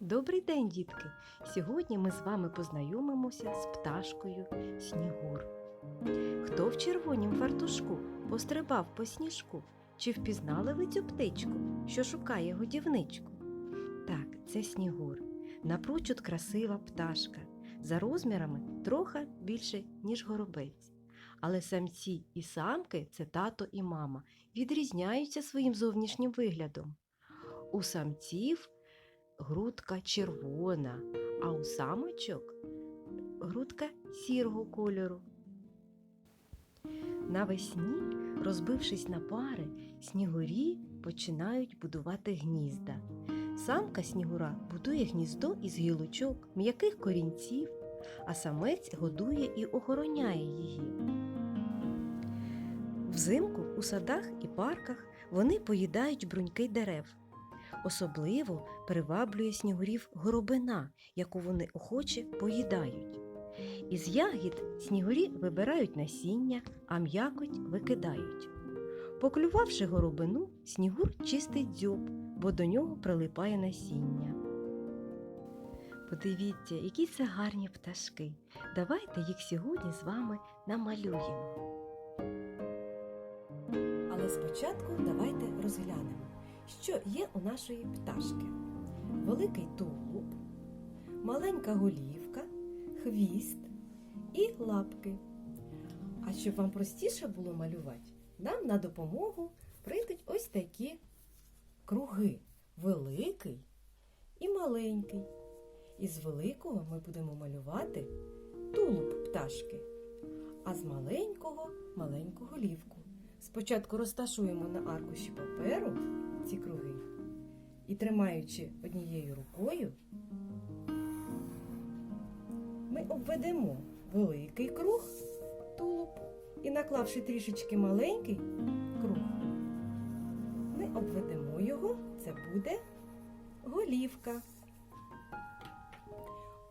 Добрий день, дітки! Сьогодні ми з вами познайомимося з пташкою Снігур. Хто в червонім фартушку пострибав по сніжку? Чи впізнали ви цю птичку, що шукає годівничку? Так, це Снігур. Напрочуд красива пташка, за розмірами трохи більше, ніж горобець. Але самці і самки це тато і мама, відрізняються своїм зовнішнім виглядом. У самців грудка червона, а у самочок грудка сірого кольору. Навесні, розбившись на пари, снігурі починають будувати гнізда. Самка снігура будує гніздо із гілочок, м'яких корінців, а самець годує і охороняє її. Взимку у садах і парках вони поїдають бруньки дерев. Особливо приваблює снігурів горобина, яку вони охоче поїдають. Із ягід снігурі вибирають насіння, а м'якоть викидають. Поклювавши горобину, снігур чистить дзьоб, бо до нього прилипає насіння. Подивіться, які це гарні пташки. Давайте їх сьогодні з вами намалюємо. Але спочатку давайте розглянемо, що є у нашої пташки. Великий тулуб, маленька голівка, хвіст і лапки. А щоб вам простіше було малювати, нам на допомогу прийдуть ось такі круги великий і маленький. Із великого ми будемо малювати тулуб пташки, а з маленького маленьку голівку. Спочатку розташуємо на аркуші паперу ці круги і, тримаючи однією рукою, ми обведемо великий круг тулуб і, наклавши трішечки маленький круг, ми обведемо його, це буде голівка.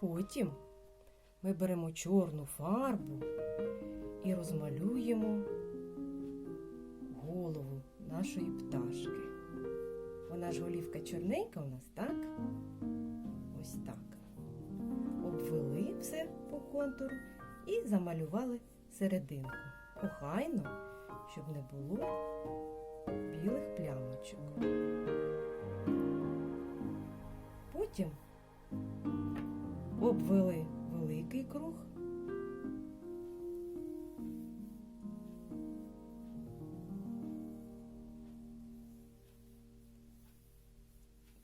Потім ми беремо чорну фарбу і розмалюємо голову нашої пташки. Вона ж голівка чорненька у нас, так? Ось так. Обвели все по контуру і замалювали серединку. Охайно, щоб не було білих плямочок. Потім обвели великий круг.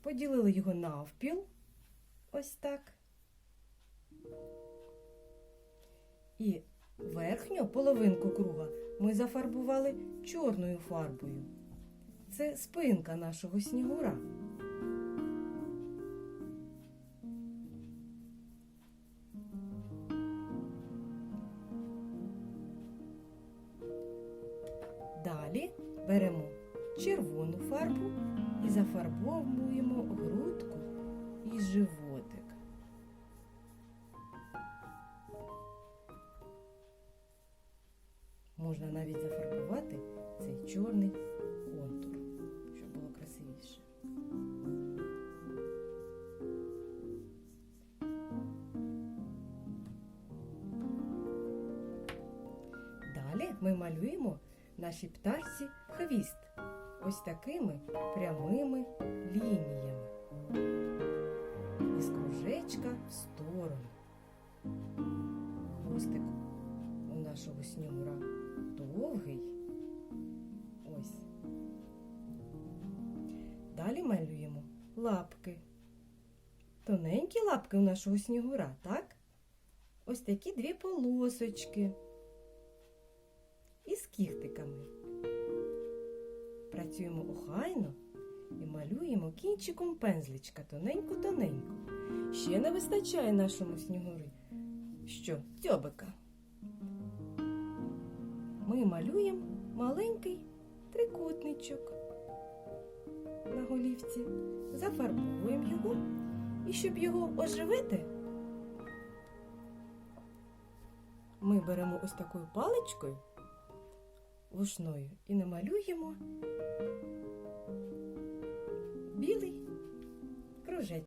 Поділили його навпіл, ось так. І верхню половинку круга ми зафарбували чорною фарбою. Це спинка нашого снігура. Далі беремо червону фарбу і зафарбовуємо грудку і животик. Можна навіть зафарбувати цей чорний контур, щоб було красивіше. Далі ми малюємо нашій пташці хвіст ось такими прямими лініями. Із кружечка в сторону. Хвостик у нашого снігура довгий. Ось. Далі малюємо лапки. Тоненькі лапки у нашого снігура, так? Ось такі дві полосочки. Із кіхтиками. Працюємо охайно і малюємо кінчиком пензличка тоненько-тоненько. Ще не вистачає нашому снігурі. Що? Дзьобика. Ми малюємо маленький трикутничок на голівці, зафарбовуємо його. І щоб його оживити, ми беремо ось такою паличкою вушною і намалюємо білий кружечок.